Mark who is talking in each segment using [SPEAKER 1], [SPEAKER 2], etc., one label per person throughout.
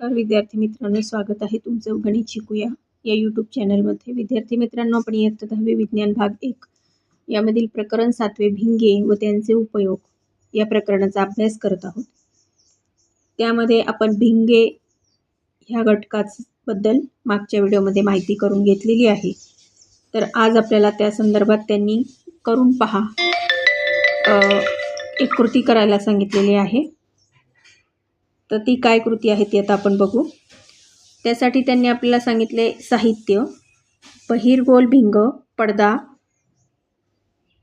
[SPEAKER 1] नमस्कार विद्यार्थी मित्रांनो स्वागत आहे तुमचं गणित शिकूया. या यूट्यूब चॅनलमध्ये विद्यार्थी मित्रांनो आपण इयत्ता दहावी विज्ञान भाग एक. यामधील प्रकरण सातवे भिंगे व त्यांचे उपयोग या प्रकरणाचा अभ्यास करत आहोत. त्यामध्ये आपण भिंगे ह्या घटकाबद्दल मागच्या व्हिडिओमध्ये माहिती करून घेतलेली आहे. तर आज आपल्याला त्या संदर्भात त्यांनी करून पहा. एक कृती करायला सांगितलेली आहे. तर ती काय कृती आहे ती आता आपण बघू. त्यासाठी त्यांनी आपल्याला सांगितले साहित्य बहिर्गोल भिंग पडदा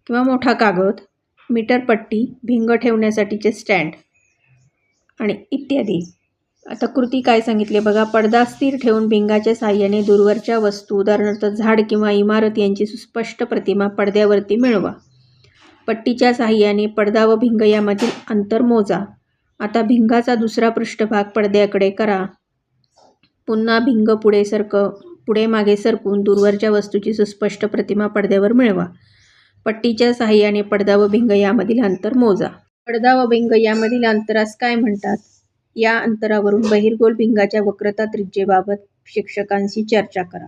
[SPEAKER 1] किंवा मोठा कागद मीटरपट्टी भिंग ठेवण्यासाठीचे स्टँड आणि इत्यादी. आता कृती काय सांगितले? बघा पडदा स्थिर ठेवून भिंगाच्या साहाय्याने दूरवरच्या वस्तू उदाहरणार्थ झाड किंवा इमारत यांची सुस्पष्ट प्रतिमा पडद्यावरती मिळवा. पट्टीच्या साह्याने पडदा व भिंग यामधील अंतर मोजा. आता भिंगाचा दुसरा पृष्ठभाग पडद्याकडे करा. पुन्हा भिंग पुढे सरक पुढे मागे सरकून दूरवरच्या वस्तूची सुस्पष्ट प्रतिमा पडद्यावर मिळवा. पट्टीच्या साहाय्याने पडदा व भिंग यामधील अंतर मोजा. पडदा व भिंग यामधील अंतरास काय म्हणतात? या अंतरावरून बहिर्गोल भिंगाच्या वक्रता त्रिज्येबाबत शिक्षकांशी चर्चा करा.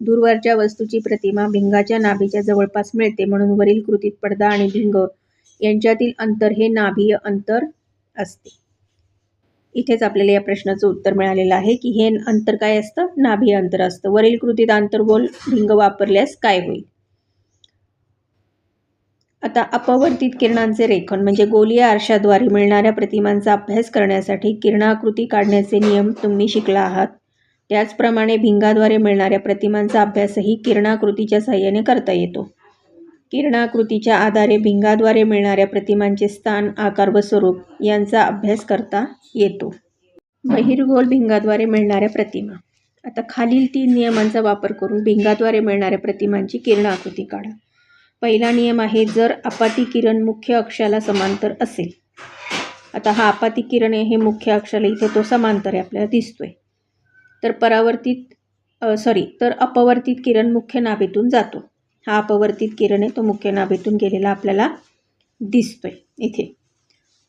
[SPEAKER 1] दूरवरच्या वस्तूची प्रतिमा भिंगाच्या नाभीच्या जवळपास मिळते म्हणून वरील कृतीत पडदा आणि भिंग यांच्यातील अंतर हे नाभीय अंतर असते. इथेच आपल्याला या प्रश्नाचं उत्तर मिळालेलं आहे की हे अंतर काय असतं? नाभी अंतर असतं. वरील कृतीत आंतरगोल भिंग वापरल्यास काय होईल? आता अपवर्तित किरणांचे रेखन म्हणजे गोलीय आरशाद्वारे मिळणाऱ्या प्रतिमांचा अभ्यास करण्यासाठी किरणाकृती काढण्याचे नियम तुम्ही शिकला आहात. त्याचप्रमाणे भिंगाद्वारे मिळणाऱ्या प्रतिमांचा अभ्यासही किरणाकृतीच्या सहाय्याने करता येतो. किरणाकृतीच्या आधारे भिंगाद्वारे मिळणाऱ्या प्रतिमांचे स्थान आकार व स्वरूप यांचा अभ्यास करता येतो. बहिर्गोल भिंगाद्वारे मिळणाऱ्या प्रतिमा. आता खालील तीन नियमांचा वापर करून भिंगाद्वारे मिळणाऱ्या प्रतिमांची किरणाकृती काढा. पहिला नियम आहे जर आपाती किरण मुख्य अक्षाला समांतर असेल. आता हा आपाती किरण आहे हे मुख्य अक्षाला इथे तो समांतर आहे आपल्याला दिसतोय. तर परावर्तित सॉरी तर अपवर्तित किरण मुख्य नाभेतून जातो. हा अपवर्तित किरण आहे तो मुख्य नाभीतून गेलेला आपल्याला दिसतोय इथे.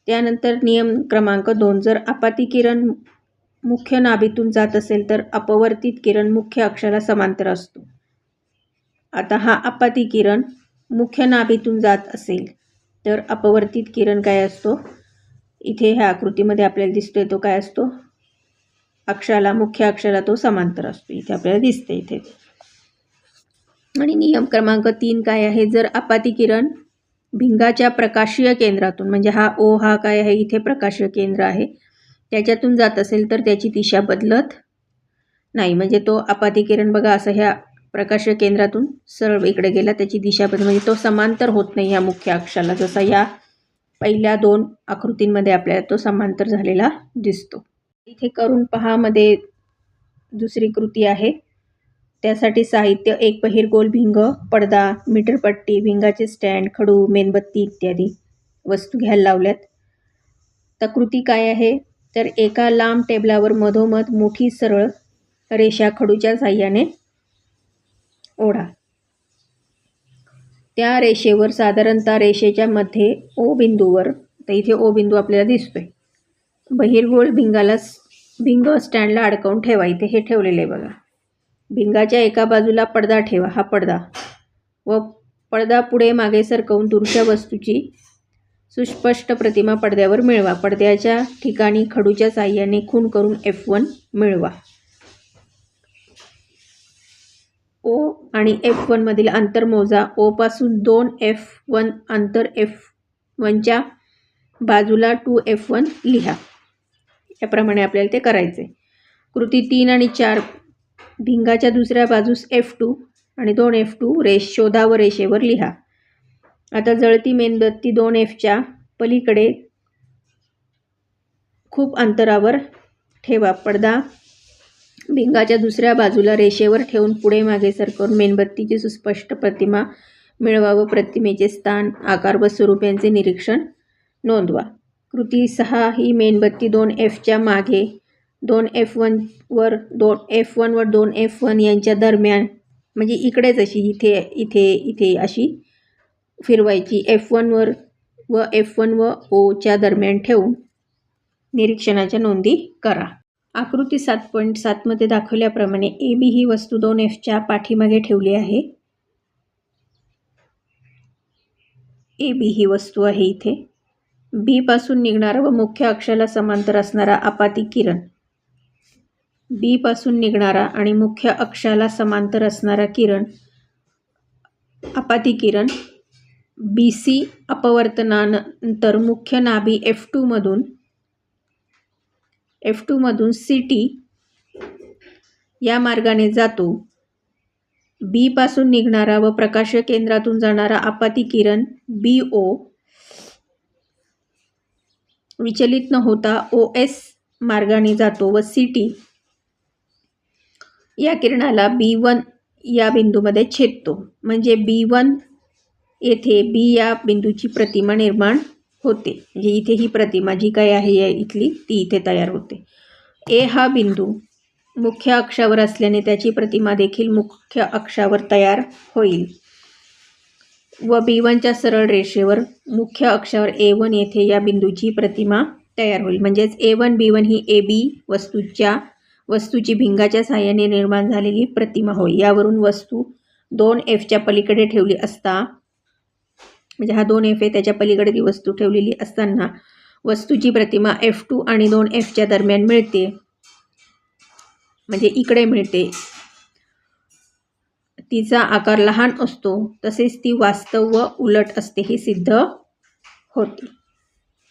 [SPEAKER 1] त्यानंतर नियम क्रमांक दोन जर आपाती किरण मुख्य नाभीतून जात असेल तर अपवर्तित किरण मुख्य अक्षाला समांतर असतो. आता हा अपाती किरण मुख्य नाभीतून जात असेल तर अपवर्तित किरण काय असतो? इथे ह्या आकृतीमध्ये आपल्याला दिसतोय तो काय असतो? अक्षाला मुख्य अक्षाला तो समांतर असतो. इथे आपल्याला दिसते इथे. आणि नियम क्रमांक तीन काय आहे? जर आपाती किरण भिंगाच्या प्रकाशीय केंद्रातून म्हणजे हा ओ हा काय आहे? इथे प्रकाशीय केंद्र आहे. त्याच्यातून जात असेल तर त्याची दिशा बदलत नाही. म्हणजे तो आपाती किरण बघा असं ह्या प्रकाशीय केंद्रातून सरळ इकडे गेला त्याची दिशा बदल म्हणजे तो समांतर होत नाही ह्या मुख्य अक्षाला. जसा या पहिल्या दोन आकृतींमध्ये आपल्याला तो समांतर झालेला दिसतो. इथे करून पहामध्ये दुसरी कृती आहे. त्यासाठी साहित्य एक बहिर्गोल भिंग पडदा मीटरपट्टी भिंगाचे स्टँड खडू मेणबत्ती इत्यादी वस्तू घ्यायला लावल्यात. तर कृती काय आहे? तर एका लांब टेबलावर मधोमध मोठी सरळ रेषा खडूच्या साह्याने ओढा. त्या रेषेवर साधारणतः रेषेच्या मध्ये ओ बिंदूवर तर इथे ओ बिंदू आपल्याला दिसतोय. बहिर्गोल भिंगाला भिंग स्टँडला अडकवून ठेवा. इथे हे ठेवलेलं आहे बघा. भिंगाच्या एका बाजूला पडदा ठेवा हा पडदा. व पडदा पुढे मागे सरकवून दूरच्या वस्तूची सुस्पष्ट प्रतिमा पडद्यावर मिळवा. पडद्याच्या ठिकाणी खडूच्या साह्याने खून करून एफ वन मिळवा. ओ आणि एफ वनमधील अंतर मोजा. ओपासून दोन एफ वन अंतर एफ वनच्या बाजूला टू एफ वन लिहा. याप्रमाणे आपल्याला ते करायचे कृती तीन आणि चार भिंगाच्या दुसऱ्या बाजूस एफ टू आणि दोन एफ टू रेष शोधा व रेषेवर लिहा. आता जळती मेणबत्ती दोन एफच्या पलीकडे खूप अंतरावर ठेवा. पडदा भिंगाच्या दुसऱ्या बाजूला रेषेवर ठेवून पुढे मागे सरकवून मेणबत्तीची सुस्पष्ट प्रतिमा मिळवा व प्रतिमेचे स्थान आकार व स्वरूप यांचे निरीक्षण नोंदवा. कृती सहा ही मेणबत्ती दोन एफच्या मागे दोन एफ वनवर दोन एफ वनवर दोन एफ वन यांच्या दरम्यान म्हणजे इकडेच अशी इथे इथे इथे अशी फिरवायची एफ वनवर व एफ वन व ओच्या दरम्यान ठेवून निरीक्षणाच्या नोंदी करा. आकृती सात पॉईंट सातमध्ये दाखवल्याप्रमाणे ए बी ही वस्तू दोन एफच्या पाठीमागे ठेवली आहे. ए बी ही वस्तू आहे इथे. बीपासून निघणारा व मुख्य अक्षाला समांतर असणारा आपाती किरण. बीपासून निघणारा आणि मुख्य अक्षाला समांतर असणारा किरण अपाती किरण बी सी अपवर्तनानंतर मुख्य नाभी एफ टूमधून एफ टूमधून सी टी या मार्गाने जातो. बीपासून निघणारा व प्रकाश केंद्रातून जाणारा आपाती किरण बी ओ विचलित न होता ओ एस मार्गाने जातो व सी टी या किरणाला बी वन या बिंदूमध्ये छेदतो. म्हणजे बी वन येथे बी या बिंदूची प्रतिमा निर्माण होते. म्हणजे इथे ही प्रतिमा जी काय आहे या इथली ती इथे तयार होते. ए हा बिंदू मुख्य अक्षावर असल्याने त्याची प्रतिमा देखील मुख्य अक्षावर तयार होईल. व बी वनच्या सरळ रेषेवर मुख्य अक्षावर ए वन येथे या बिंदूची प्रतिमा तयार होईल. म्हणजेच ए one B one he A B वस्तूच्या वस्तूची भिंगाच्या साहाय्याने निर्माण झालेली प्रतिमा होय. यावरून वस्तू दोन एफच्या पलीकडे ठेवली असता म्हणजे हा दोन एफ आहे त्याच्या पलीकडे ती वस्तू ठेवलेली असताना वस्तूची प्रतिमा एफ टू आणि दोन एफच्या दरम्यान मिळते. म्हणजे इकडे मिळते. तिचा आकार लहान असतो तसेच ती वास्तव व उलट असते हे सिद्ध होते.